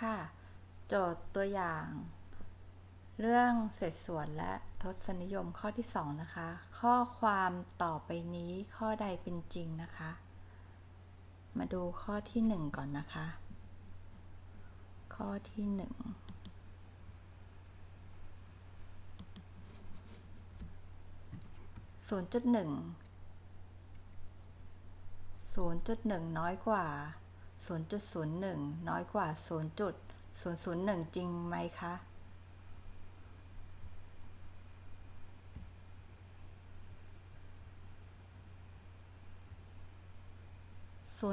ค่ะ โจทย์ตัวอย่าง เรื่องเศษส่วนและทศนิยมข้อที่ 2 นะคะ ข้อความต่อไปนี้ข้อใดเป็นจริงนะคะ มาดูข้อที่ 1 ก่อนนะคะ ข้อที่ 1 0.1 0.1 น้อยกว่า 0.01 น้อยกว่า 0.001 จริงไหมคะ 0.1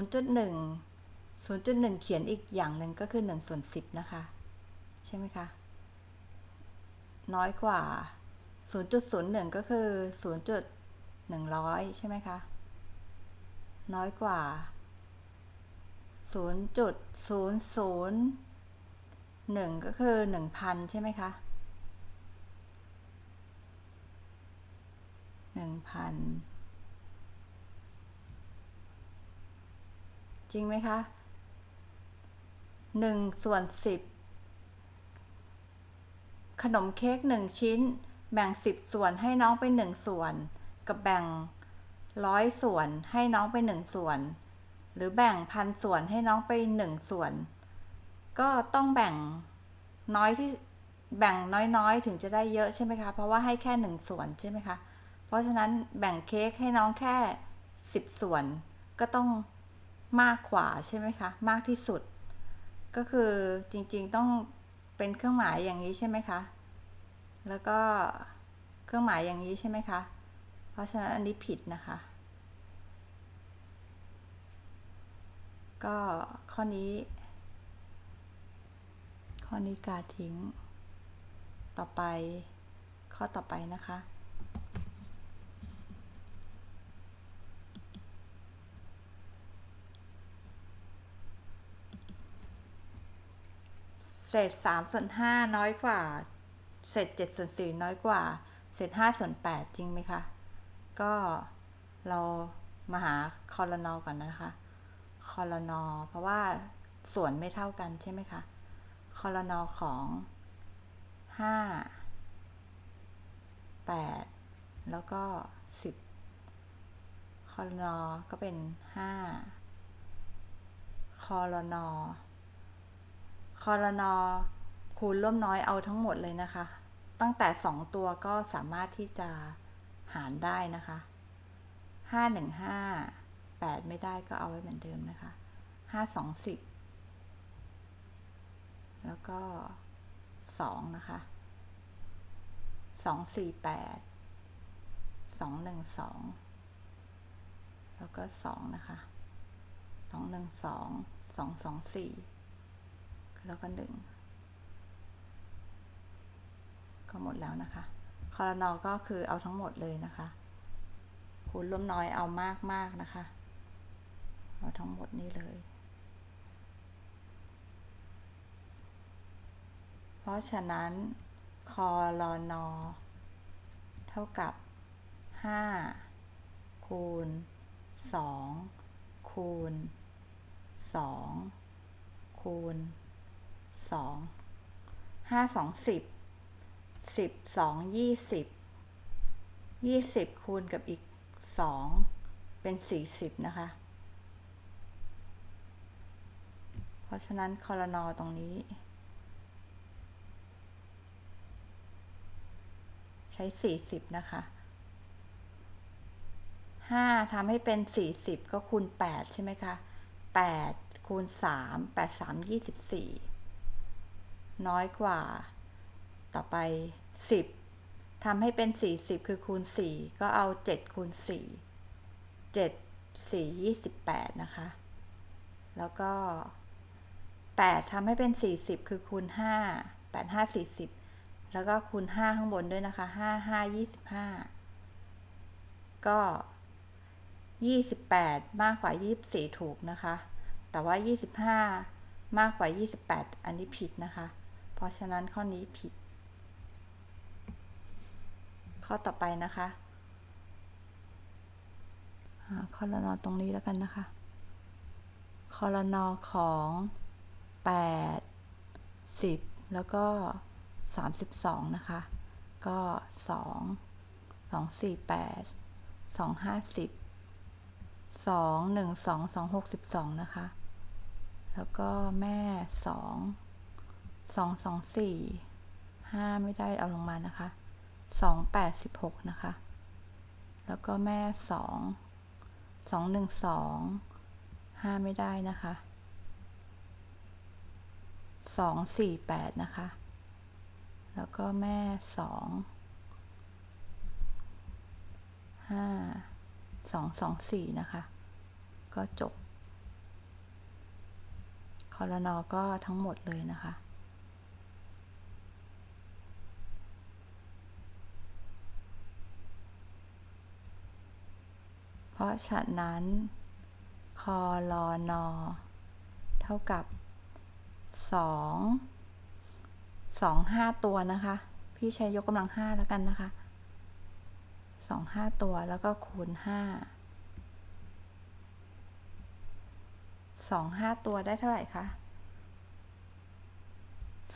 0.1 เขียนอีกอย่างหนึ่งก็คือ1ส่วน10 นะคะ ใช่ไหมคะ น้อยกว่า 0.01 ก็คือ 0.100 ใช่ไหมคะ น้อยกว่า 0.001 ก็คือ 1,000 ใช่ไหมคะ 1,000 จริงไหมคะ 1 ส่วน 10 ขนมเค้ก1 ชิ้น แบ่ง 10 ส่วนให้น้องไป 1 ส่วน กับแบ่ง 100 ส่วนให้น้องไป 1 ส่วน หรือแบ่งพันส่วนให้น้องไป1ส่วน ก็ต้องแบ่งน้อยที่แบ่งน้อยๆ ถึงจะได้เยอะใช่ไหมคะ เพราะว่าให้แค่1ส่วนใช่ไหมคะ เพราะฉะนั้นแบ่งเค้กให้น้องแค่10ส่วน ก็ต้องมากกว่าใช่ไหมคะ มากที่สุด ก็คือจริงๆต้องเป็นเครื่องหมายอย่างนี้ใช่ไหมคะ แล้วก็เครื่องหมายอย่างนี้ใช่ไหมคะ เพราะฉะนั้นอันนี้ผิดนะคะ ก็ข้อนี้ ข้อนี้กาทิ้ง ต่อไปข้อต่อไปนะคะ เศษสามส่วนห้าน้อยกว่า เศษเจ็ดส่วนสี่น้อยกว่า เศษห้าส่วนแปดจริงไหมคะ ก็เรามาหาคอรนอก่อนนะคะ คอรนอเพราะว่าส่วนไม่เท่ากันใช่ไหมคะคอรนอของห้าแปดแล้วก็สิบคอรนอก็เป็นห้าคอรนอคอรนอคูณร่วมน้อยเอาทั้งหมดเลยนะคะ ตั้งแต่สองตัวก็สามารถที่จะหารได้นะคะห้าหนึ่งห้า แปดไม่ได้ก็เอาไว้เหมือนเดิมนะคะห้าสองสิบแล้วก็สองนะคะสองสี่แปดสองหนึ่งสองแล้วก็สองนะคะสองหนึ่งสองสองสองสี่แล้วก็หนึ่งก็หมดแล้วนะคะคอรนอก็คือเอาทั้งหมดเลยนะคะ คูณร่วมน้อยเอามากมากนะคะ เอาทั้งหมดนี้เลย เพราะฉะนั้นคอรนอเท่ากับ 5 คูณ 2 คูณ 2 คูณสองห้าสองสิบสิบสองยี่สิบยี่สิบคูณกับอีกสองเป็นสี่สิบนะคะ เพ ราะฉะนั้นคอรนอตรงนี้ ใช้สี่สิบนะคะห้าทำให้เป็นสี่สิบก็คูณแปดใช่ไหมคะแปดคูณสามแปดสามยี่สิบสี่น้อยกว่า ต่อไป 10 ทำให้เป็น 40 คือคูณ 4 ก็เอา 7 คูณ 4 7 4 28 นะคะ แล้วก็ 8ทำให้เป็น 40 คือคูณ 5 8 5 40 แล้วก็คูณ 5 ข้างบนด้วยนะคะ 5 5 25 ก็ 28 มากกว่า 24 ถูกนะคะ แต่ว่า 25 มากกว่า 28 อันนี้ผิดนะคะ เพราะฉะนั้นข้อนี้ผิด ข้อต่อไปนะคะคอรนอตรงนี้แล้วกันนะคะคอรนอของ 8สิบแล้วก็สามสิบสองนะคะ ก็สองสองสี่แปดสองห้าสิบสองหนึ่งสองสองหกสิบสองนะคะ แล้วก็แม่สองสองสองสี่ห้าไม่ได้เอาลงมานะคะสองแปดสิบหกนะคะ แล้วก็แม่สองสองหนึ่งสองห้าไม่ได้นะคะ สองสี่แปดนะคะ แล้วก็แม่สองห้าสองสองสี่นะคะ ก็จบคอรนอก็ทั้งหมดเลยนะคะเพราะฉะนั้น คอรอนอ เท่ากับ สองสองห้าตัวนะคะ พี่ใช้ยกกำลังห้าแล้วกันนะคะสองห้าตัวแล้วก็คูณห้าสองห้าตัวได้เท่าไหร่คะ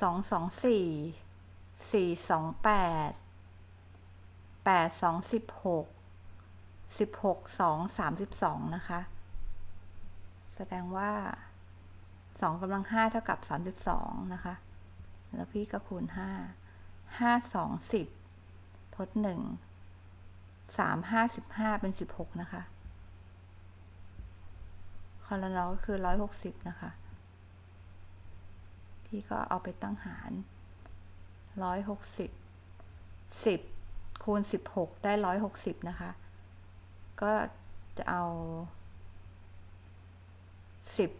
สองสองสี่สี่สองแปดแปดสองสิบหกสิบหกสองสามสิบสองนะคะ แสดงว่า สองกำลังห้าเท่ากับสามสิบสองนะคะ แล้วพี่ก็คูณห้าห้าสองสิบทดหนึ่งสามห้าสิบห้าเป็นสิบหกนะคะคอรนอก็คือร้อยหกสิบนะคะ พี่ก็เอาไปตั้งหารร้อยหกสิบสิบคูณสิบหกได้ร้อยหกสิบนะคะ ก็จะเอาสิบ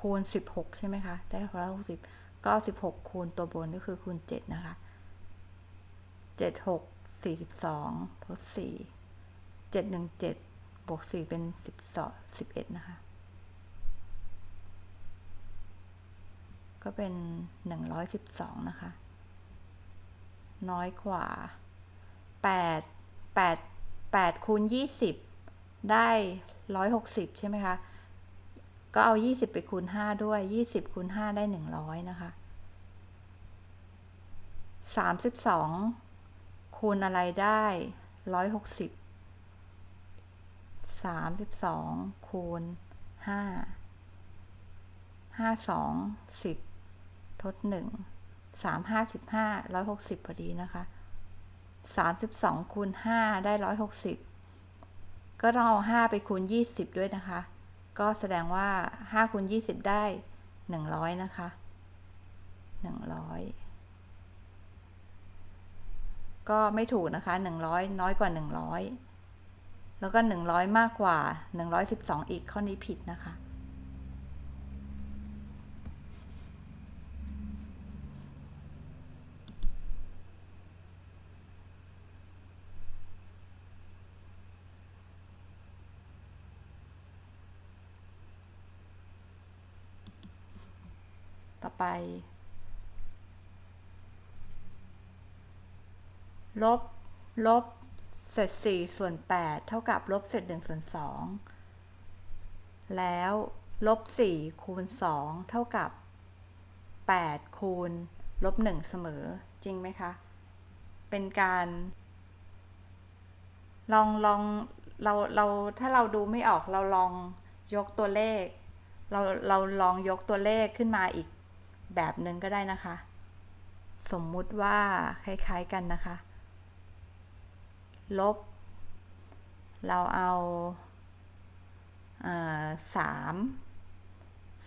คูณสิบหกใช่ไหมคะ ได้ร้อยหกสิบก็สิบหกคูณตัวบนก็คือคูณเจ็ดนะคะเจ็ดหกสี่สิบสองทดสี่เจ็ดหนึ่งเจ็ดบวกสี่เป็นสิบสองสิบเอ็ดนะคะ ก็เป็นหนึ่งร้อยสิบสองนะคะ น้อยกว่าแปดแปดแปดคูณยี่สิบได้ร้อยหกสิบใช่ไหมคะ ก็เอายี่สิบไปคูณห้าด้วยยี่สิบคูณห้าได้หนึ่งร้อยนะคะสามสิบสองคูณอะไรได้ร้อยหกสิบสามสิบสองคูณห้าห้าสองสิบทดหนึ่งสามห้าสิบห้าร้อยหกสิบพอดีนะคะสามสิบสองคูณห้าได้ร้อยหกสิบก็ต้องเอาห้าไปคูณยี่สิบด้วยนะคะ ก็แสดงว่าห้าคูณยี่สิบได้หนึ่งร้อยนะคะหนึ่งร้อยก็ไม่ถูกนะคะหนึ่งร้อยน้อยกว่าหนึ่งร้อยแล้วก็หนึ่งร้อยมากกว่าหนึ่งร้อยสิบสองอีกข้อนี้ผิดนะคะ ไป ลบ ลบ เศษสี่ส่วนแปดเท่ากับลบเศษหนึ่งส่วนสองแล้วลบสี่คูณสองเท่ากับแปดคูณลบหนึ่งเสมอจริงไหมคะ เป็นการ ลองลองเราเราถ้าเราดูไม่ออกเราลองยกตัวเลข เราเราลองยกตัวเลขขึ้นมาอีก แบบหนึ่งก็ได้นะคะ สมมุติว่าคล้ายๆกันนะคะ ลบ เราเอาสาม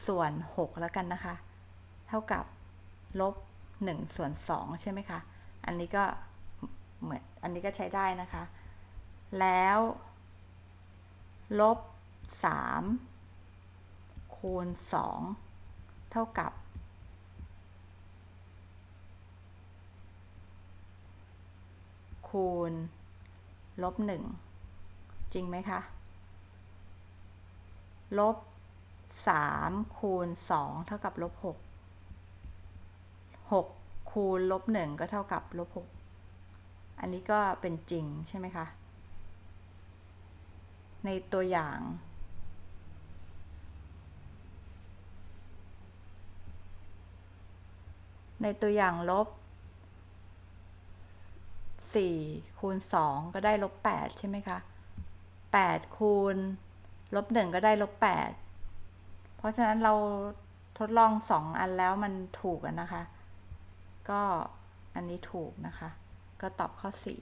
ส่วนหกแล้วกันนะคะ เท่ากับลบหนึ่งส่วนสองใช่ไหมคะ อันนี้ก็เหมือนอันนี้ก็ใช้ได้นะคะ แล้วลบสามคูณสองเท่ากับ คูณ ลบหนึ่งจริงไหมคะ ลบสามคูณสองเท่ากับลบหกหกคูณลบหนึ่งก็เท่ากับลบหกอันนี้ก็เป็นจริงใช่ไหมคะ ในตัวอย่างในตัวอย่างลบ สี่คูณสองก็ได้ลบแปดใช่ไหมคะแปดคูณลบหนึ่งก็ได้ลบแปดเพราะฉะนั้นเราทดลองสองอันแล้วมันถูกนะคะ ก็อันนี้ถูกนะคะ ก็ตอบข้อสี่